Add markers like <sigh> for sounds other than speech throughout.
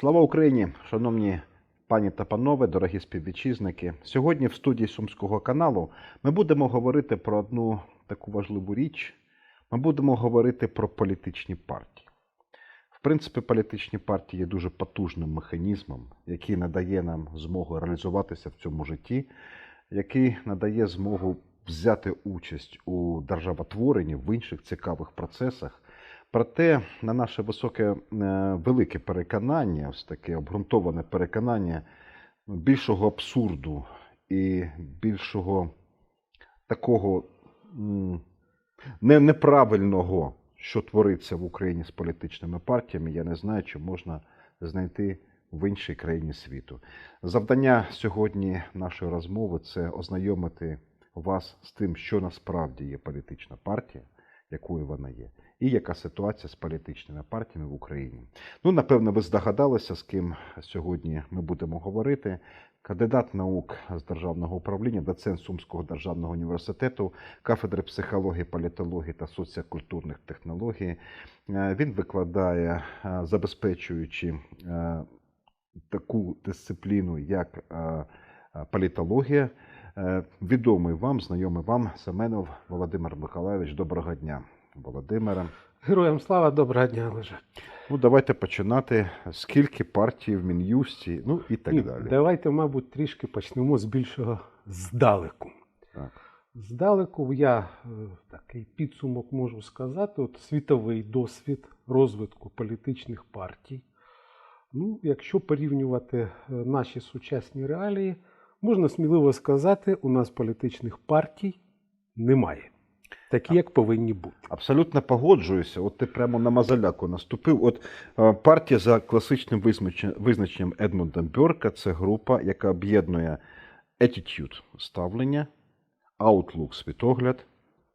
Слава Україні, шановні пані та панове, дорогі співвітчизники. Сьогодні в студії Сумського каналу ми будемо говорити про одну таку важливу річ. Ми будемо говорити про політичні партії. В принципі, політичні партії є дуже потужним механізмом, який надає нам змогу реалізуватися в цьому житті, який надає змогу взяти участь у державотворенні в інших цікавих процесах. Проте, на наше високе е, велике переконання, ось таке обґрунтоване переконання більшого абсурду і більшого такого не, неправильного, що твориться в Україні з політичними партіями, я не знаю, чи можна знайти в іншій країні світу. Завдання сьогодні нашої розмови це ознайомити вас з тим, що насправді є політична партія, якою вона є, і яка ситуація з політичними партіями в Україні. Ну, напевно, ви здогадалися, з ким сьогодні ми будемо говорити. Кандидат наук з державного управління, доцент Сумського державного університету, кафедри психології, політології та соціокультурних технологій. Е, Він викладає, е, забезпечуючи е, таку дисципліну, як політологія. Е, Відомий вам, знайомий вам Семенов Володимир Миколайович. Доброго дня, Володимире. Героям слава, доброго дня, Олеже. Ну, давайте починати. Скільки партій в Мін'юсті, ну і так Ні, далі. Давайте, мабуть, трішки почнемо з більшого здалеку. Так. Здалеку я е, такий підсумок можу сказати: от світовий досвід розвитку політичних партій. Ну, якщо порівнювати е, наші сучасні реалії, можна сміливо сказати, у нас політичних партій немає, такі, як повинні бути. Абсолютно погоджуюся. От ти прямо на мазаляку наступив. От е, партія за класичним визначенням, Едмунда Бьорка це група, яка об'єднує attitude – ставлення, outlook – світогляд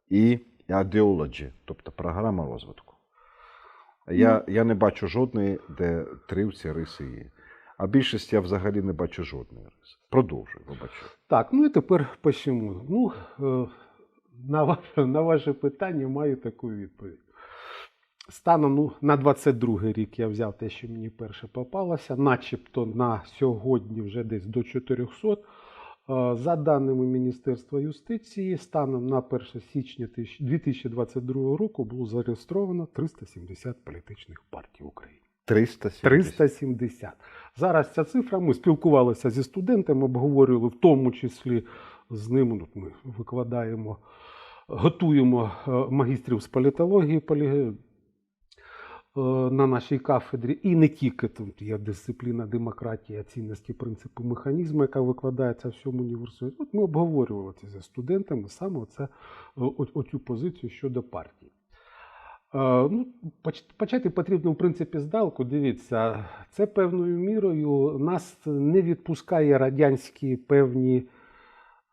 і ideology, тобто програма розвитку. Я, я не бачу жодної, де три ці риси є. А більшість я взагалі не бачу жодної риси. Продовжую, вибачаю. Так, ну і тепер почнемо. Ну, е, на ваше, на ваше питання маю таку відповідь. Станом ну, на 22 рік я взяв те, що мені перше попалося, начебто на сьогодні вже десь до 400. Е, За даними Міністерства юстиції, станом на 1 січня 2022 року було зареєстровано 370 політичних партій в Україні. 370. 370. Зараз ця цифра. Ми спілкувалися зі студентами, обговорювали в тому числі з ними. ну, Ми викладаємо, готуємо е, магістрів з політології полі... е, на нашій кафедрі. І не тільки тут є дисципліна демократія, цінності, принципи, механізми, яка викладається в всьому університеті. От ми обговорювали це зі студентами саме оце, о- оцю позицію щодо партії. Е, Ну, почати потрібно, в принципі, здалеку. Дивіться, це певною мірою нас не відпускає радянські певні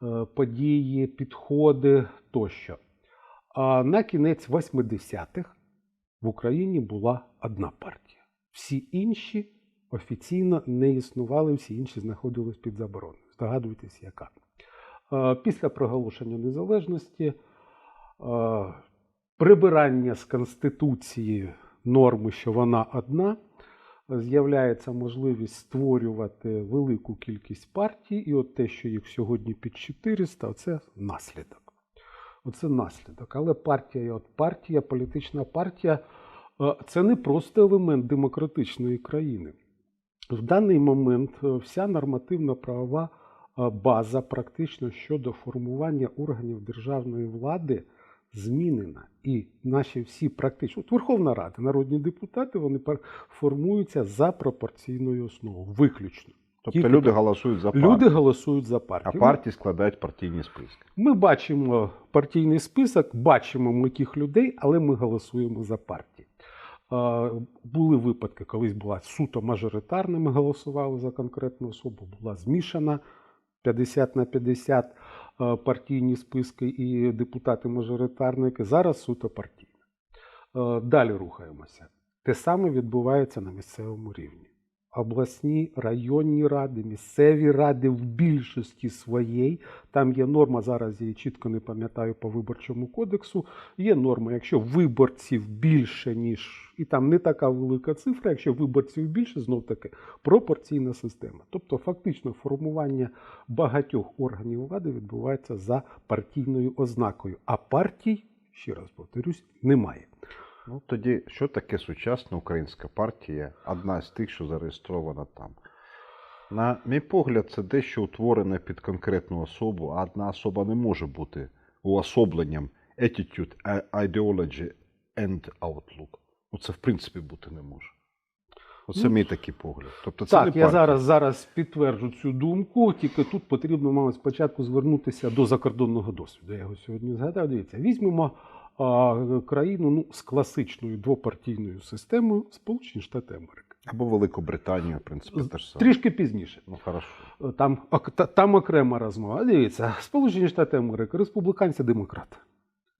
е, події, підходи тощо. А на кінець 80-х в Україні була одна партія. Всі інші офіційно не існували, всі інші знаходились під забороною. Здогадуйтесь, яка. Е, Після проголошення незалежності прибирання з Конституції норми, що вона одна, з'являється можливість створювати велику кількість партій, і от те, що їх сьогодні під 400, це наслідок. Оце наслідок. Але партія, от партія, політична партія е, це не просто елемент демократичної країни. В даний момент е, вся нормативна правова е, база практично щодо формування органів державної влади змінена. І наші всі практично от Верховна Рада, народні депутати, вони формуються за пропорційною основою, виключно. Тобто Тільки люди голосують за партію, Люди голосують за а партії складають партійні списки. Ми бачимо партійний список, бачимо яких людей, але ми голосуємо за партії. Були випадки, колись була суто мажоритарна, ми голосували за конкретну особу, була змішана 50 на 50 е, партійні списки і депутати-мажоритарники. Зараз суто партійна. Е, Далі рухаємося. Те саме відбувається на місцевому рівні. Обласні, районні ради, місцеві ради в більшості своїй. Там є норма, зараз я чітко не пам'ятаю по виборчому кодексу. Є норма, якщо виборців більше, ніж і там не така велика цифра, якщо виборців більше, знов таки пропорційна система. Тобто, фактично, формування багатьох органів влади відбувається за партійною ознакою, а партій, ще раз повторюсь, немає. Ну тоді, що таке сучасна українська партія, одна з тих, що зареєстрована там? На мій погляд, це дещо утворене під конкретну особу, а одна особа не може бути уособленням attitude, ideology and outlook. Ну це в принципі бути не може. Оце Ну, мій такий погляд. Тобто це не Так, я партія. зараз, зараз підтверджу цю думку, тільки тут потрібно, мабуть, спочатку звернутися до закордонного досвіду. Я його сьогодні згадав. Дивіться, візьмемо країну ну, з класичною двопартійною системою Сполучені Штати Америки. Або Великобританія, в принципі, теж саме. Трішки пізніше. Ну, хорошо. Там, ок- та- там окрема розмова. Дивіться, Сполучені Штати Америки, республіканці, демократи.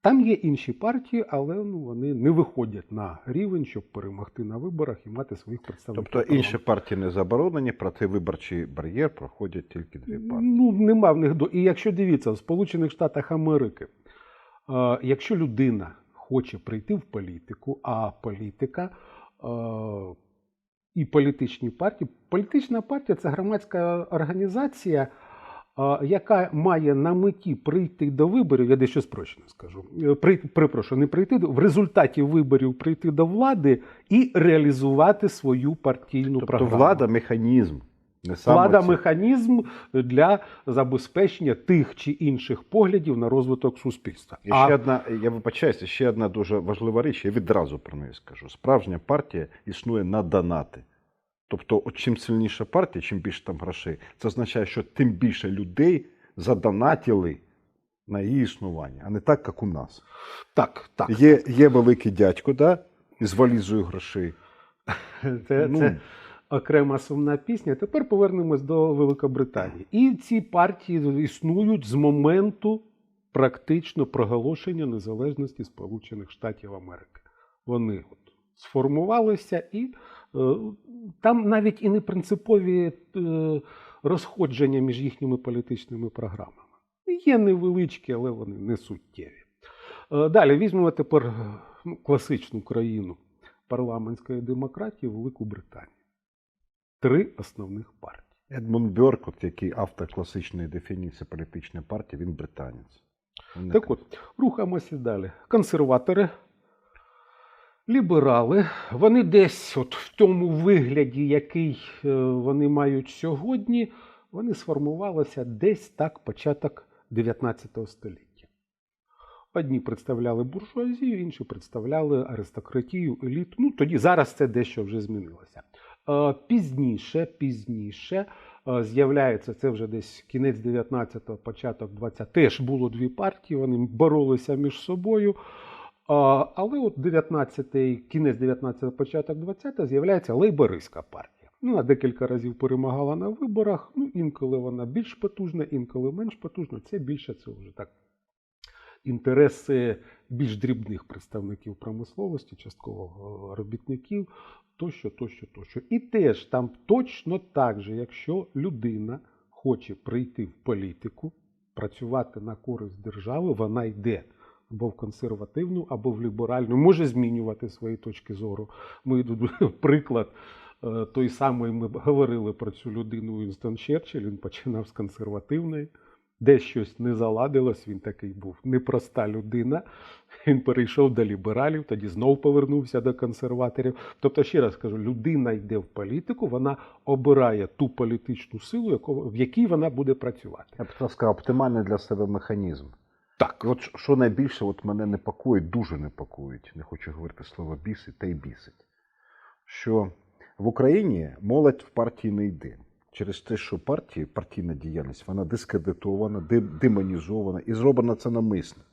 Там є інші партії, але ну, вони не виходять на рівень, щоб перемогти на виборах і мати своїх представників. Тобто інші партії не заборонені, проти виборчий бар'єр проходять тільки дві партії. Ну, нема в них до. І якщо дивіться, в Сполучених Штатах Америки, е, якщо людина хоче прийти в політику, а політика е, і політичні партії, політична партія це громадська організація, е, яка має на меті прийти до виборів, я дещо спрощено скажу. е, При, припрошую, не прийти до- в результаті виборів прийти до влади і реалізувати свою партійну Тобто програму. влада механізм. Влада механізм для забезпечення тих чи інших поглядів на розвиток суспільства. І ще одна, я вибачаюся, ще одна дуже важлива річ, я відразу про неї скажу. Справжня партія існує на донати. Тобто, от чим сильніша партія, чим більше там грошей, це означає, що тим більше людей задонатили на її існування, а не так, як у нас. так, так. Є, є великий дядько, да, із валізою грошей. Це, Ну. це окрема сумна пісня. Тепер повернемось до Великобританії. І ці партії існують з моменту практично проголошення незалежності Сполучених Штатів Америки. Вони от сформувалися, і е, там навіть і не принципові е, розходження між їхніми політичними програмами. Є невеличкі, але вони не суттєві. Е, Далі візьмемо тепер ну, класичну країну парламентської демократії Велику Британію. Три основних партії. Едмунд Бьорк, який автор класичної дефініції політичної партії, він британець. Він Так от, рухаємося далі. Консерватори, ліберали, вони десь от в тому вигляді, який е, вони мають сьогодні, вони сформувалися десь так початок 19 століття. Одні представляли буржуазію, інші представляли аристократію, еліту. Ну тоді зараз це дещо вже змінилося. Е, Пізніше, пізніше е, з'являється це вже десь кінець 19-го, початок 20-го. Теж було дві партії, вони боролися між собою. Але от 19-й, кінець 19-го, початок 20-го з'являється лейбористська партія. Ну, Вона декілька разів перемагала на виборах. Ну, інколи вона більш потужна, інколи менш потужна. Це більше це вже так. Інтереси більш дрібних представників промисловості, частково е, робітників, тощо, тощо, тощо. І теж там точно так же, якщо людина хоче прийти в політику, працювати на користь держави, вона йде або в консервативну, або в ліберальну, може змінювати свої точки зору. Ми тут <laughs> приклад. е, Той самий ми говорили про цю людину Вінстон Черчилль, він починав з консервативної, десь щось не заладилось, він такий був непроста людина. Він перейшов до лібералів, тоді знов повернувся до консерваторів. Тобто, ще раз кажу, людина йде в політику, вона обирає ту політичну силу, в якій вона буде працювати. Я б сказав, оптимальний для себе механізм. Так, от що найбільше от мене непокоїть, дуже непокоїть, не хочу говорити слово бісить, та й бісить. Що в Україні молодь в партії не йде. Через те, що партії, партійна діяльність, вона дискредитована, демонізована і зроблено це навмисно.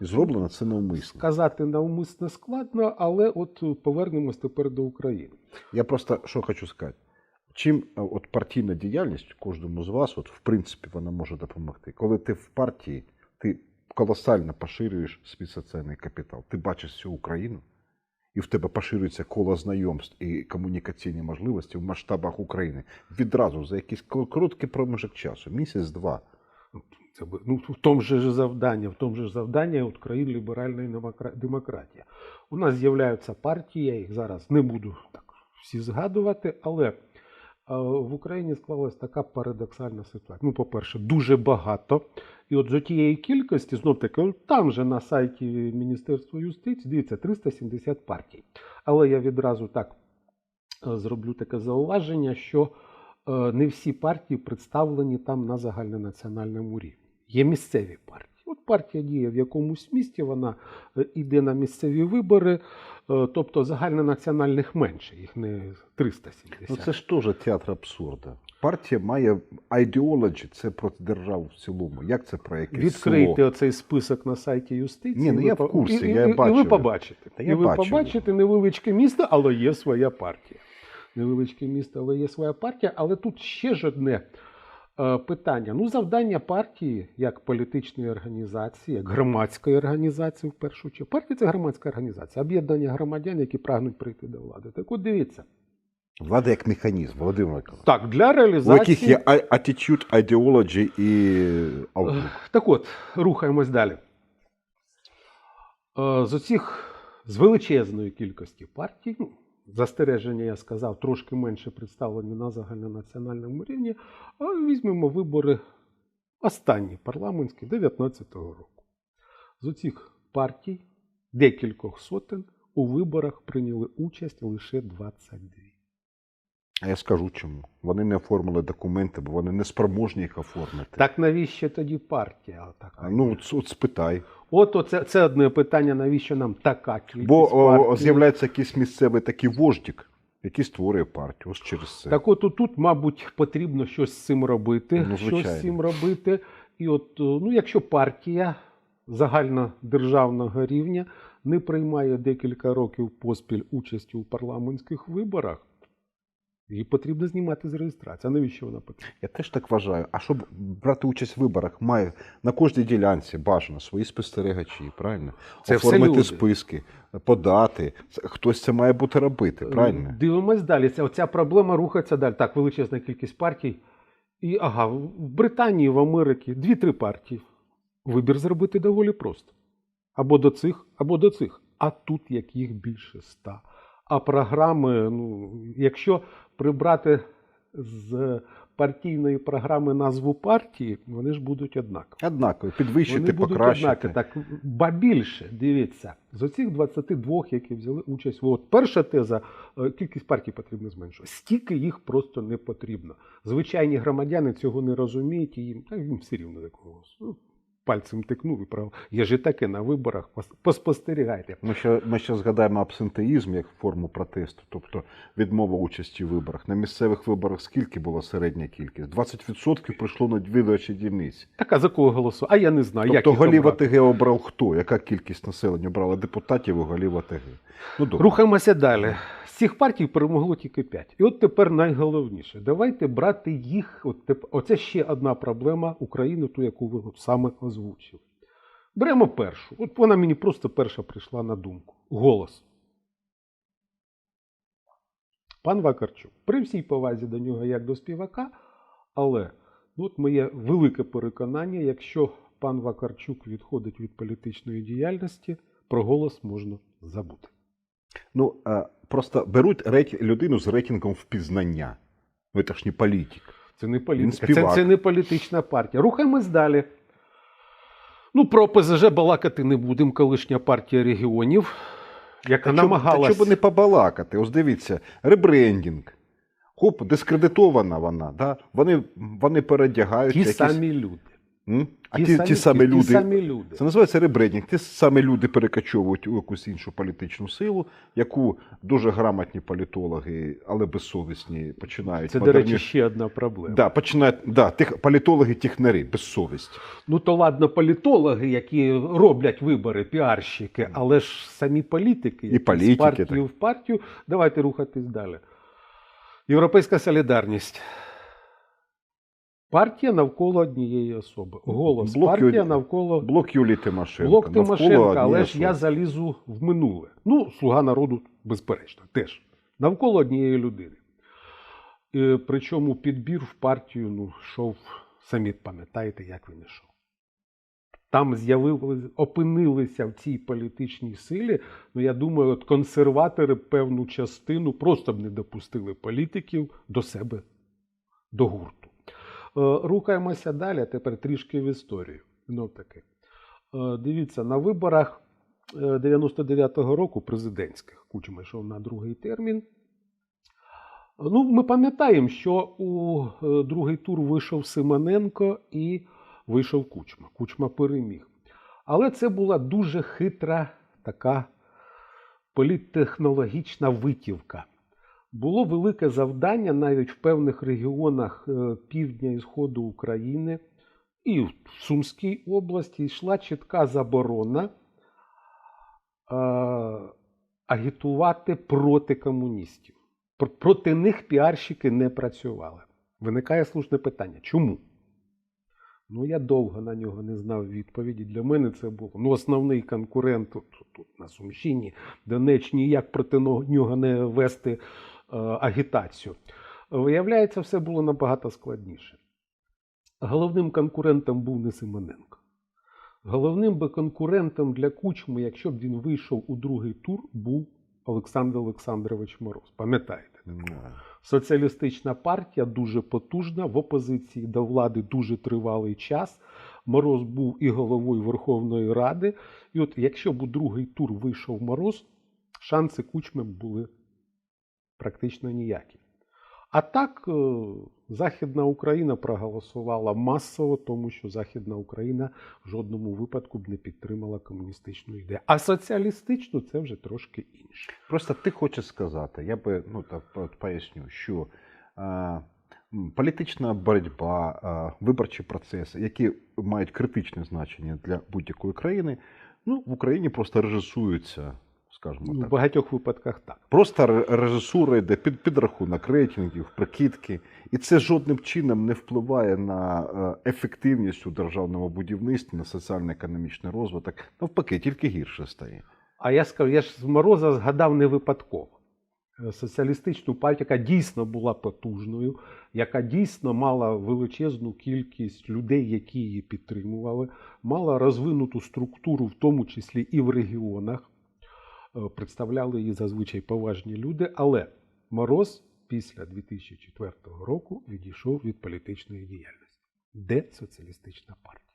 І зроблено це навмисно. сказати навмисно складно, але от повернемось тепер до України. Я просто що хочу сказати. Чим е, от партійна діяльність кожному з вас, от в принципі, вона може допомогти. Коли ти в партії, ти колосально поширюєш свій соціальний капітал. Ти бачиш всю Україну, і в тебе поширюється коло знайомств і комунікаційні можливості в масштабах України відразу за якийсь короткий проміжок часу, місяць-два. Це ну, в тому же ж завданні, в тому же ж завданні от країн ліберальної демократії. У нас з'являються партії, я їх зараз не буду так всі згадувати, але в Україні склалась така парадоксальна ситуація. Ну, по-перше, дуже багато. І от з тієї кількості, знов таки, там же на сайті Міністерства юстиції, дивіться, 370 партій. Але я відразу так е, зроблю таке зауваження, що е, не всі партії представлені там на загальнонаціональному рівні. Є місцеві партії. Партія діє в якомусь місті, вона е, йде на місцеві вибори, е, тобто загальнонаціональних менше, їх не 370. Ну це ж теж театр абсурда. Партія має ідеологі, це проти держав в цілому. Як це про якесь Відкрийте оцей список на сайті юстиції. Ні, ну я в курсі, і, я і, і ви побачите. Та і я ви бачив. побачите невеличке місто, але є своя партія. Невеличке місто, але є своя партія. Але тут ще ж одне е, питання. Ну, завдання партії як політичної організації, як громадської організації, в першу чергу. Партія це громадська організація, об'єднання громадян, які прагнуть прийти до влади. Так от дивіться. Влада як механізм, Володимир Миколаївич. Так, для У реалізації. яких є attitude, ideology і outlook. Так от, рухаємось далі. Е, З оцих з величезної кількості партій, ну, застереження я сказав, трошки менше представлені на загальнонаціональному рівні, а візьмемо вибори останні парламентські 19-го року. З оцих партій декількох сотень у виборах прийняли участь лише 22. А я скажу чому. Вони не оформили документи, бо вони не спроможні їх оформити. Так навіщо тоді партія? Така? Ну, от, от спитай. От оце, це одне питання, навіщо нам така кількість Бо з'являється якийсь місцевий такий вождік, який створює партію. Ось через це. Так от тут, мабуть, потрібно щось з цим робити. Ну, щось з цим робити. І от, ну, якщо партія загальнодержавного рівня не приймає декілька років поспіль участі у парламентських виборах, її потрібно знімати з реєстрації. А навіщо вона потрібна? Я теж так вважаю. А щоб брати участь в виборах, має на кожній ділянці бажано свої спостерігачі, правильно? Це Оформити списки, подати. Хтось це має бути робити, правильно? Е, Дивимось далі. Ця, оця проблема рухається далі. Так, величезна кількість партій. І ага, в Британії, в Америці дві-три партії. Вибір зробити доволі просто. Або до цих, або до цих. А тут як їх більше ста. А програми, ну, якщо прибрати з партійної програми назву партії, вони ж будуть однакові. Однаково, підвищити, Вони будуть покращити. однакові. Так, ба більше, дивіться, з оцих 22, які взяли участь, от перша теза, е, кількість партій потрібно зменшувати. Стільки їх просто не потрібно. Звичайні громадяни цього не розуміють, і їм, та їм все рівно такого. Пальцем тикнув і право. Є ж і таке на виборах. Поспостерігайте. Ми ще, ми ще згадаємо абсентеїзм як форму протесту, тобто відмова участі в виборах. На місцевих виборах скільки була середня кількість? 20% прийшло на відвідувачі дільниць. Так, а за кого голосу? А я не знаю. як Тобто їх голів. АТГ обрав хто? Яка кількість населення обрала депутатів і голів АТГ? Ну, добре. Рухаємося далі. З цих партій перемогло тільки 5. І от тепер найголовніше. Давайте брати їх. От теп... Оце ще одна проблема України, ту, яку ви саме озвучили. Беремо першу. От вона мені просто перша прийшла на думку. Голос. Пан Вакарчук. При всій повазі до нього як до співака, але ну, от моє велике переконання, якщо пан Вакарчук відходить від політичної діяльності, про голос можна забути. Ну, е, просто беруть рейт... людину з рейтингом впізнання. Ну, це ж не політик. Це не політика. Це, це не політична партія. Рухаємось далі. Ну, про ОПЗЖ балакати не будемо. Колишня партія регіонів, яка. Та щоб не побалакати. Ось дивіться, ребрендінг. Хоп, дискредитована вона. Да? Вони, вони передягаються. ті якісь... самі люди. М? А ті, ті, самі ті люди. самі люди. Це називається ребрендінг. Ті самі люди перекачовують у якусь іншу політичну силу, яку дуже грамотні політологи, але безсовісні починають. Це, до речі, ще одна проблема. Да, починають, да, тих, політологи технари, без совісті. Ну, то ладно, політологи, які роблять вибори, піарщики, але ж самі політики, які політики, з партії так. в партію. Давайте рухатись далі. Європейська солідарність. Партія навколо однієї особи. Голос Блок партія Юлії- навколо Блок Юлії Тимошенко. блок навколо Тимошенка, але ж я залізу в минуле. Ну, слуга народу, безперечно, теж навколо однієї людини. Е, Причому підбір в партію ну, йшов, самі пам'ятаєте, як він йшов. Там з'явилися, опинилися в цій політичній силі. Ну, я думаю, от консерватори певну частину просто б не допустили політиків до себе, до гурту. Е, Рухаємося далі, тепер трішки в історію. Ну, таки. Е, Дивіться, на виборах е, 99-го року президентських Кучма йшов на другий термін. Ну, ми пам'ятаємо, що у е, другий тур вийшов Симоненко і вийшов Кучма. Кучма переміг. Але це була дуже хитра така політтехнологічна витівка. Було велике завдання навіть в певних регіонах е, півдня і сходу України і в Сумській області йшла чітка заборона е, агітувати проти комуністів. Пр- Проти них піарщики не працювали. Виникає слушне питання: чому? Ну, я довго на нього не знав відповіді. Для мене це було ну, основний конкурент тут, тут на Сумщині, Донеччині, як проти нього не вести агітацію. Виявляється, все було набагато складніше. Головним конкурентом був не Симоненко. Головним би конкурентом для Кучми, якщо б він вийшов у другий тур, був Олександр Олександрович Мороз. Пам'ятаєте? Соціалістична партія дуже потужна, в опозиції до влади дуже тривалий час. Мороз був і головою Верховної Ради. І от якщо б у другий тур вийшов Мороз, шанси Кучми були практично ніякі. А так, е, Західна Україна проголосувала масово, тому що Західна Україна в жодному випадку б не підтримала комуністичну ідею. А соціалістичну це вже трошки інше. Просто ти хочеш сказати, я би ну, так поясню, що а, політична боротьба, а, виборчі процеси, які мають критичне значення для будь-якої країни, ну, в Україні просто режисуються, скажімо Ну, в так. багатьох випадках так. Просто режисура йде під підрахунок рейтингів, прикидки, і це жодним чином не впливає на е, ефективність у державному будівництві, на соціально-економічний розвиток. Навпаки, тільки гірше стає. А я скажу, я ж з Мороза згадав не випадково. Е, Соціалістичну партію, яка дійсно була потужною, яка дійсно мала величезну кількість людей, які її підтримували, мала розвинуту структуру, в тому числі і в регіонах. Е, Представляли її зазвичай поважні люди, але Мороз після 2004 року відійшов від політичної діяльності. Де соціалістична партія?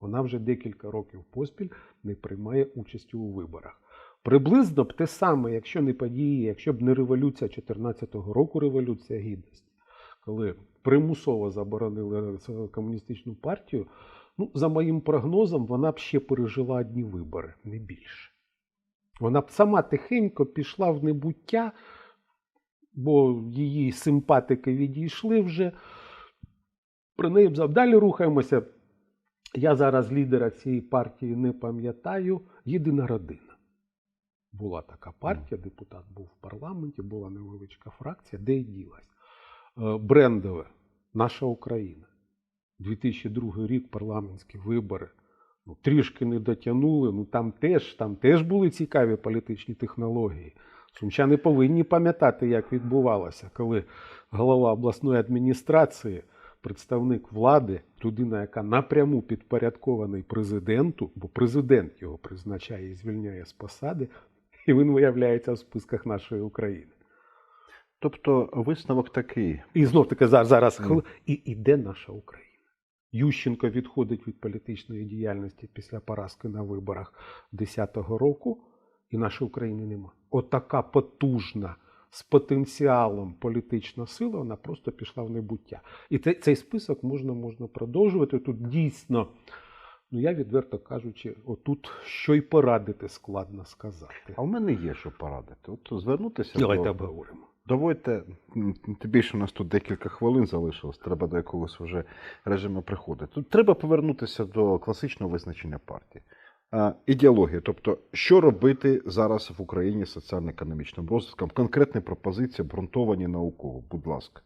Вона вже декілька років поспіль не приймає участі у виборах. Приблизно б те саме, якщо не події, якщо б не революція 14-го року, революція гідності, коли примусово заборонили комуністичну партію, ну, за моїм прогнозом, вона б ще пережила одні вибори, не більше. Вона б сама тихенько пішла в небуття, бо її симпатики відійшли вже. Про неї б зав- далі рухаємося. Я зараз лідера цієї партії не пам'ятаю. Єдина родина. Була така партія, депутат був в парламенті, була невеличка фракція, де й ділась. Е, Брендове, наша Україна. 2002 рік парламентські вибори. Ну, трішки не дотягнули. Ну там теж, там теж були цікаві політичні технології. Сумчани повинні пам'ятати, як відбувалося, коли голова обласної адміністрації представник влади, людина, яка напряму підпорядкований президенту, бо президент його призначає і звільняє з посади, і він виявляється в списках нашої України. Тобто висновок такий: І знов таки зараз, зараз хвили- і іде наша Україна. Ющенко відходить від політичної діяльності після поразки на виборах 10-го року, і нашої України нема. Отака потужна з потенціалом політична сила, вона просто пішла в небуття. І цей, цей список можна, можна продовжувати. Тут дійсно, ну я відверто кажучи, отут що й порадити складно сказати. А в мене є що порадити. От звернутися Давайте до, обговоримо. Доводьте, м, тим більше у нас тут декілька хвилин залишилось, треба до якогось вже режиму приходити. Тут треба повернутися до класичного визначення партії. Ідеологія, тобто, що робити зараз в Україні соціально-економічним розвитком, конкретні пропозиції, обґрунтовані науково, будь ласка.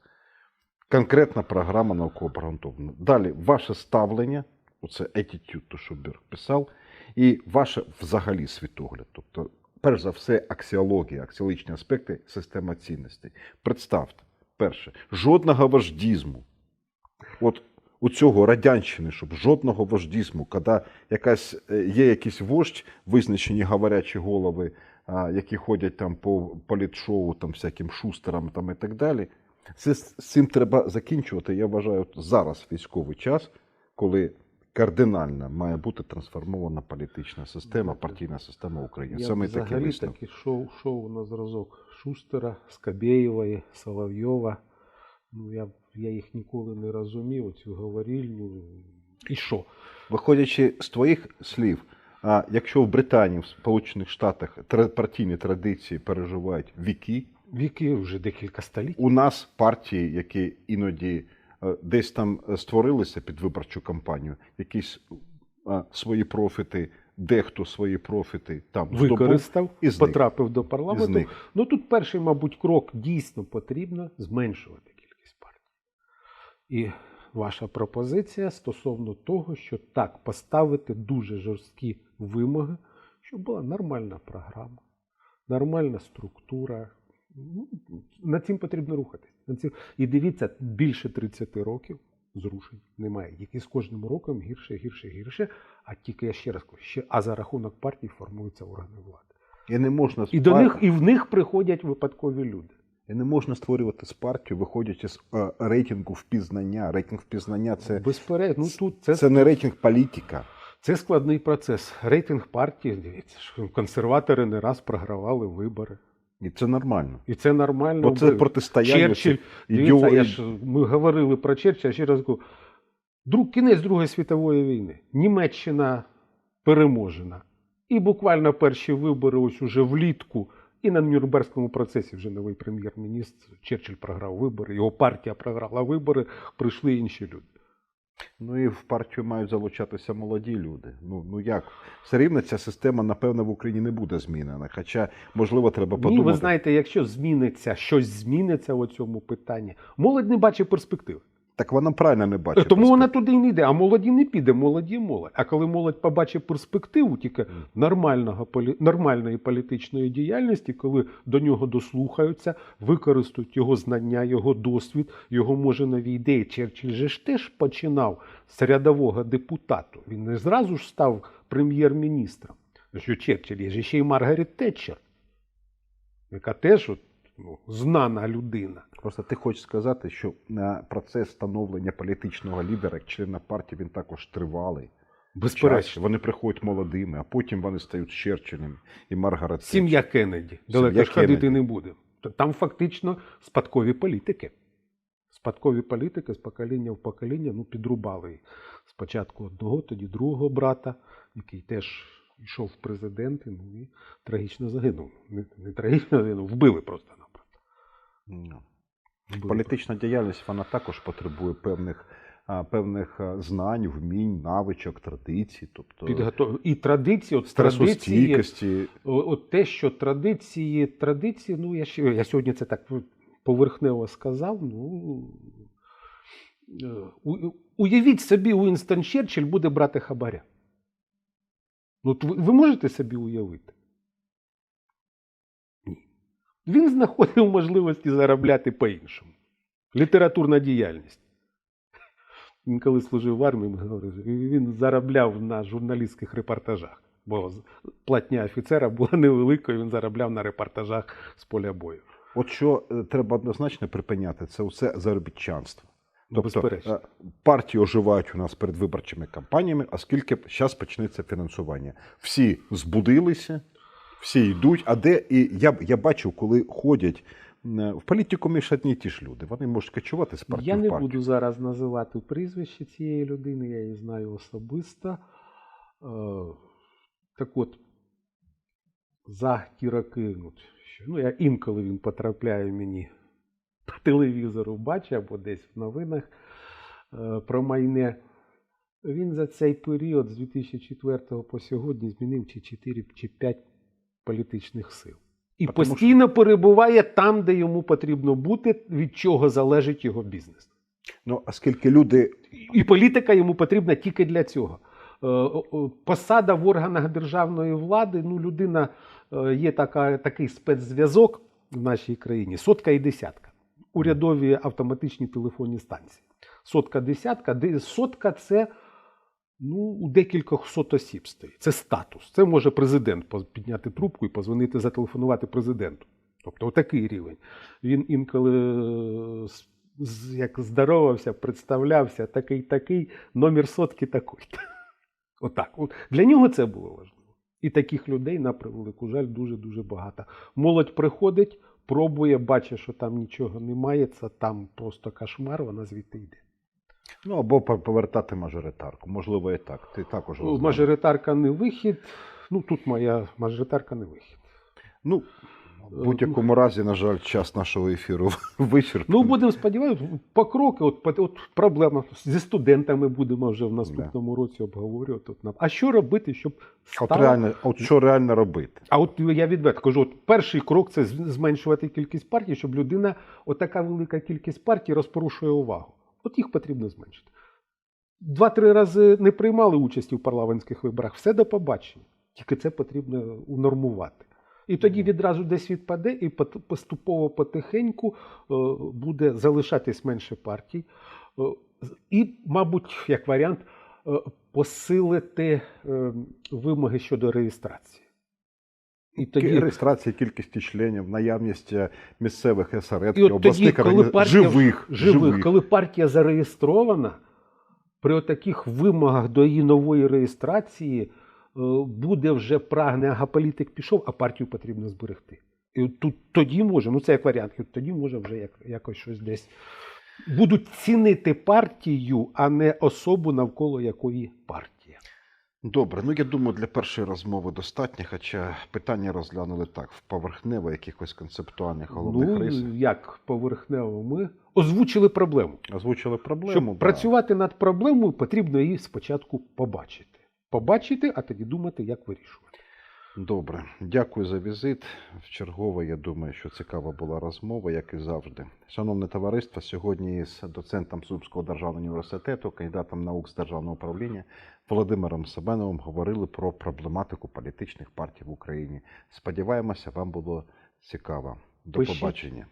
Конкретна програма науково обґрунтована. Далі, ваше ставлення, оце attitude, то що Берг писав, і ваше взагалі світогляд. Тобто, перш за все, аксіологія, аксіологічні аспекти системи цінностей. Представте, перше, жодного вождізму. От у цього радянщини, щоб жодного вождізму, коли якась, е, є якийсь вождь, визначені говорячі голови, які ходять там по політшоу, там всяким шустерам там, і так далі. Це, з цим треба закінчувати. Я вважаю, зараз військовий час, коли кардинально має бути трансформована політична система, партійна система України. Я Саме взагалі висновок. таки шоу, шоу на зразок Шустера, Скабєєвої, Соловйова. Ну, я, я їх ніколи не розумів, цю говорільню. І що? Виходячи з твоїх слів, а якщо в Британії, в Сполучених Штатах партійні традиції переживають віки, Віки вже декілька століть. у нас партії, які іноді десь там е, створилися під виборчу кампанію, якісь е, свої профіти, дехто свої профіти там Використав, і зник. потрапив до парламенту. зник. Ну тут перший, мабуть, крок дійсно потрібно зменшувати кількість партій. І ваша пропозиція стосовно того, що так поставити дуже жорсткі вимоги, щоб була нормальна програма, нормальна структура. Ну, Над цим потрібно рухатись. Цим... І дивіться, більше 30 років зрушень немає, які з кожним роком гірше, гірше, гірше. А тільки я ще раз кажу, ще, а за рахунок партій формуються органи влади. І не можна І до них, і в них приходять випадкові люди. і не можна створювати з партію, виходячи з е, рейтингу впізнання. Рейтинг впізнання це, Безперечно, ну тут це, це не рейтинг політика. це складний процес. Рейтинг партії, дивіться, що консерватори не раз програвали вибори. І це нормально. І це нормально. Бо це протистояння Черчилль, цих дивіться, я ж, ми говорили про Черчилля, ще раз кажу, друг, кінець Другої світової війни. Німеччина переможена. І буквально перші вибори ось уже влітку, і на Нюрнберзькому процесі вже новий прем'єр-міністр Черчилль програв вибори, його партія програла вибори, прийшли інші люди. Ну і в партію мають залучатися молоді люди. Ну, ну як? Все рівно ця система, напевно, в Україні не буде змінена. Хоча, можливо, треба Ні, подумати. ви знаєте, якщо зміниться, щось зміниться у цьому питанні, молодь не бачить перспектив. Так вона правильно не бачить. Тому вона туди й не йде, а молоді не піде, молоді молодь. А коли молодь побачить перспективу тільки нормального, нормальної політичної діяльності, коли до нього дослухаються, використають його знання, його досвід, його може нові ідеї. Черчилль же ж теж починав з рядового депутату. Він не зразу ж став прем'єр-міністром. Що Черчилль є ще й Маргарет Тетчер, яка теж от, ну, знана людина. Просто ти хочеш сказати, що е, процес становлення політичного лідера, як члена партії, він також тривалий. Безперечно. Вони приходять молодими, а потім вони стають Черчиллем і Маргарет. Сім'я Кеннеді. Далеко ж ходити не буде. Там фактично спадкові політики. Спадкові політики з покоління в покоління ну, підрубали їх. Спочатку одного, тоді другого брата, який теж йшов в президенти, ну і трагічно загинув. Не, не трагічно загинув, вбили просто-напросто. Політична діяльність вона також потребує певних, певних знань, вмінь, навичок, традицій, тобто Підготов... І традиції, от традиції, От те, що традиції, традиції, ну я ще я сьогодні це так поверхнево сказав. Ну е, у- уявіть собі, Уінстон Черчилль буде брати хабаря. Ну, ви можете собі уявити? Він знаходив можливості заробляти по-іншому. Літературна діяльність. Він коли служив в армії, ми говорили, він заробляв на журналістських репортажах. Бо платня офіцера була невеликою, він заробляв на репортажах з поля бою. От що е, треба однозначно припиняти, це все заробітчанство. Тобто Безперечно. е, партії оживають у нас перед виборчими кампаніями, оскільки зараз почнеться фінансування. Всі збудилися, всі йдуть. А де і я, я бачив, коли ходять е, в політику між одні ті ж люди. Вони можуть кочувати з партії Я не партію. буду зараз називати прізвище цієї людини, я її знаю особисто. Е, так от, за ті роки, ну, що, ну, я інколи він потрапляє мені по телевізору, бачу або десь в новинах е, про майне. Він за цей період з 2004 по сьогодні змінив чи 4 чи 5 політичних сил. І Потому що- постійно перебуває там, де йому потрібно бути, від чого залежить його бізнес. Ну, оскільки люди І політика йому потрібна тільки для цього. Е, Посада в органах державної влади, ну, людина е, є така, такий спецзв'язок в нашій країні: сотка і десятка. Урядові автоматичні телефонні станції. Сотка, десятка, де сотка це ну, у декількох сот осіб стоїть. Це статус. Це може президент підняти трубку і позвонити, зателефонувати президенту. Тобто, отакий рівень. Він інколи е, як здоровався, представлявся, такий такий, номер сотки такий. <laughs> Отак. От Для нього це було важливо. І таких людей, на превелику жаль, дуже-дуже багато. Молодь приходить, пробує, бачить, що там нічого немає, це там просто кошмар, вона звідти йде. Ну або повертати мажоритарку. Можливо, і так. Ти також розумієш. Мажоритарка не вихід. Ну тут моя мажоритарка не вихід. Ну, в будь-якому разі, на жаль, час нашого ефіру <laughs> вичерпаний. Ну, будемо сподіватися, по кроки, от, от проблема зі студентами будемо вже в наступному році обговорювати. От, нам. а що робити, щоб От реально, от що реально робити? А от я відверто кажу, от перший крок це зменшувати кількість партій, щоб людина, отака велика кількість партій розпорушує увагу. От їх потрібно зменшити. Два-три рази не приймали участі в парламентських виборах, все до побачення. Тільки це потрібно унормувати. І тоді відразу десь відпаде, і поступово потихеньку е, буде залишатись менше партій. Е, І, мабуть, як варіант, е, посилити е, вимоги щодо реєстрації. І тоді, Реєстрація кількості членів, наявність е, місцевих осередків, обласних тоді, коли партія, живих, живих, коли партія зареєстрована, при таких вимогах до її нової реєстрації е, буде вже прагне, ага, політик пішов, а партію потрібно зберегти. І тут тоді може, ну це як варіант, і тоді може вже як, якось щось десь. Будуть цінити партію, а не особу, навколо якої партія. Добре, ну я думаю, для першої розмови достатньо, хоча питання розглянули так, в поверхнево якихось концептуальних головних ну, рис. як поверхнево ми озвучили проблему. Озвучили проблему. Щоб да. працювати над проблемою, потрібно її спочатку побачити. Побачити, а тоді думати, як вирішувати. Добре, дякую за візит. Вчергове, я думаю, що цікава була розмова, як і завжди. Шановне товариство, сьогодні з доцентом Сумського державного університету, кандидатом наук з державного управління Володимиром Семеновим говорили про проблематику політичних партій в Україні. Сподіваємося, вам було цікаво. До Пишіть. побачення.